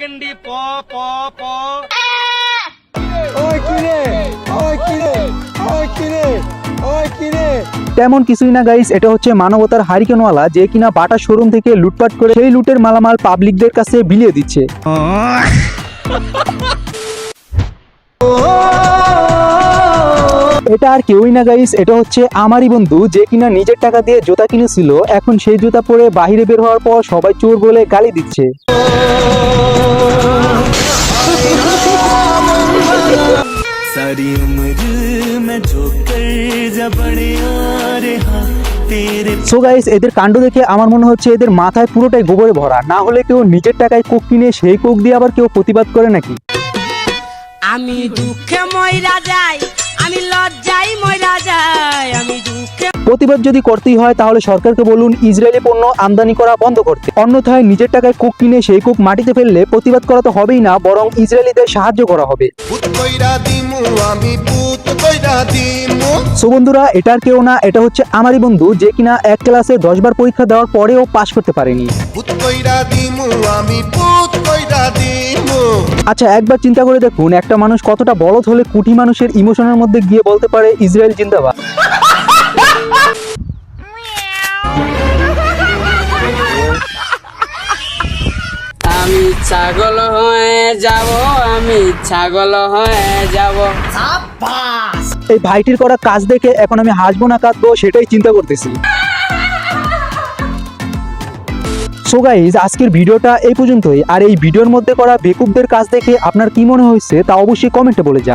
গেন্ডি প প প। ওই কিরে ওই কিরে ওই কিরে ওই কিরে। তেমন কিছুই না গাইস এটা হচ্ছে মানবতার হারিকেনওয়ালা যে কিনা বাটা শোরুম থেকে লুটপাট করে সেই লুটের মালামাল পাবলিকদের কাছে বিলিয়ে দিচ্ছে। এটা আর কেউই না গাইস এটা হচ্ছে আমারই বন্ধু যে কিনা নিজের টাকা দিয়ে জুতা কিনেছিল এখন সেই জুতা পরে বাইরে বের হওয়ার পর সবাই চোর বলে গালি দিচ্ছে। सारी उम्र मैं जो कर जबड़िया रहा तेरे সো গাইস এদের কাণ্ড দেখে আমার মনে হচ্ছে এদের মাথায় পুরোটাই গোবরে ভরা না হলে কেউ নিজের টাকায় কোক কিনে সেই কোক দিয়ে আবার কেউ প্রতিবাদ করে নাকি আমি দুঃখে ময়রা যাই আমি লজ্জাই প্রতিবাদ যদি করতেই হয় তাহলে সরকারকে বলুন ইসরায়েলি পণ্য আমদানি করা বন্ধ করতে। অন্যথায় নিজের টাকায় কোক কিনে সেই কোক মাটিতে ফেললে প্রতিবাদ করা তো হবেই না বরং ইসরায়েলিদের সাহায্য করা হবে। সো বন্ধুরা এটার কেউ না এটা হচ্ছে আমারই বন্ধু যে কিনা এক ক্লাসে দশ বার পরীক্ষা দেওয়ার পরেও পাশ করতে পারেনি। আচ্ছা একবার চিন্তা করে দেখুন একটা মানুষ কতটা বলদ হলে কুটি মানুষের ইমোশনের মধ্যে গিয়ে বলতে পারে ইসরায়েল জিন্দাবাদ। আমি ছাগল হয়ে যাব আমি ছাগল হয়ে যাব। এই ভাইটির করা কাজ দেখে এখন আমি হাসবো না কাঁদবো সেটাই চিন্তা করতেছি। সো গাইজ আজকের ভিডিওটা এই পর্যন্তই। আর এই ভিডিওর মধ্যে করা বেকুবদের কাজ দেখে আপনার কি মনে হয়েছে তা অবশ্যই কমেন্টে বলে যান